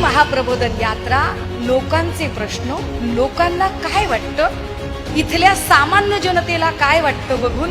महाप्रबोधन यात्रा लोकांचे प्रश्न लोकांना काय वाटतं? इथल्या सामान्य जनतेला काय वाटतं बघून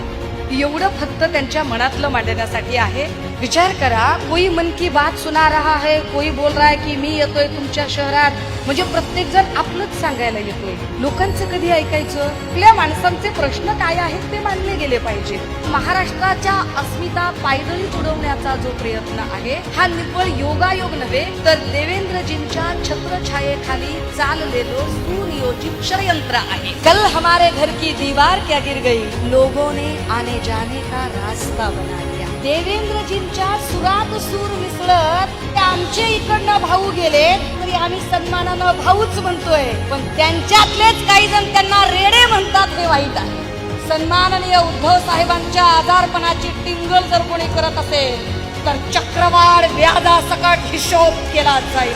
एवढं फक्त त्यांच्या मनातलं मांडण्यासाठी आहे. विचार करा कोई मन की बात सुना रहा है कोई बोल रहा है की मी येतोय तुमच्या शहरात म्हणजे प्रत्येक जण आपलंच सांगायला येतोय. लोकांचं कधी ऐकायचं? आपल्या माणसांचे प्रश्न काय आहेत ते मानले गेले पाहिजे. महाराष्ट्राच्या अस्मिता पायदळी तुडवण्याचा जो प्रयत्न आहे हा निव्वळ योगायोग नव्हे तर देवेंद्रजींच्या छत्रछायेखाली चाललेलं सुनियोजित षडयंत्र आहे. कल हमारे घर की दीवार क्या गिर गई? लोगों ने आने जाने का रास्ता बना देवेंद्रजींच्या सुरात सूर मिसळत ते आमचे इकडनं भाऊ गेले तरी आम्ही सन्मानानं भाऊच म्हणतोय पण त्यांच्यातलेच काही जण त्यांना रेडे म्हणतात हे वाईट आहे. सन्माननीय उद्धव साहेबांच्या आजारपणाची टिंगल जर कोणी करत असेल तर चक्रवाढ व्याजासकट हिशोब केला जाईल.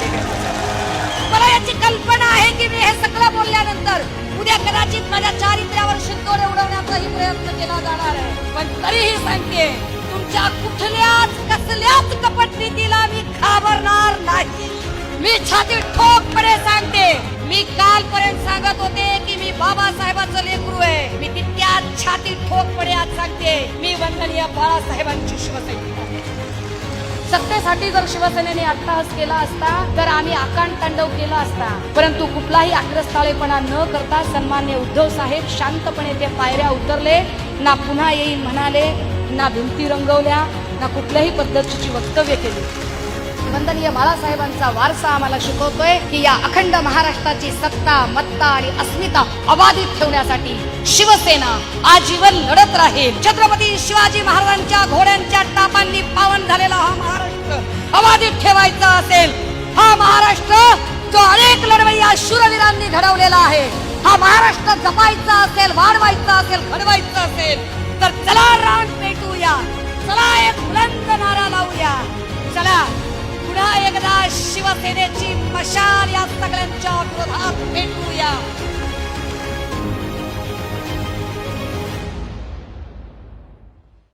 मला याची कल्पना आहे की मी हे सगळं बोलल्यानंतर उद्या कदाचित माझ्या चारित्र्यावर शिंदोरे उडवण्याचाही प्रयत्न केला जाणार आहे. पण तरीही सांगते तुमच्या कुठल्या मी ठोक ठोकपणे सांगते. मी कालपर्यंत सांगत होते की मी बाबासाहेबांचं लेकरू आहे. मी तितक्याच छाती ठोकपणे आज सांगते. मी वंदनीय बाळासाहेबांची शिवसैनिक सत्तेसाठी जर शिवसेनेने अट्टहास केला असता तर आम्ही आकांड तांडव केला असता. परंतु कुठलाही आक्रस्ताळेपणा न करता सन्मान्य उद्धव साहेब शांतपणे ते पायऱ्या उतरले. ना पुन्हा येईल म्हणाले ना भिंती रंगवल्या ना कुठल्याही पद्धतीची वक्तव्य केली. वंदनीय बाळासाहेबांचा वारसा आम्हाला शिकवतोय की या अखंड महाराष्ट्राची सत्ता मत्ता आणि अस्मिता अबाधित ठेवण्यासाठी शिवसेना आजीवन लढत राहील. छत्रपती शिवाजी महाराजांच्या घोड्यांच्या टापांनी पावन झालेला हा महाराष्ट्र अबाधित ठेवायचा असेल. हा महाराष्ट्र जो अनेक लढवय्या शूरवीरांनी घडवलेला आहे हा महाराष्ट्र जपायचा असेल वाढवायचा असेल घडवायचा असेल तर चला रान पेटूया. चला एक बुलंद चला पुन्हा एकदा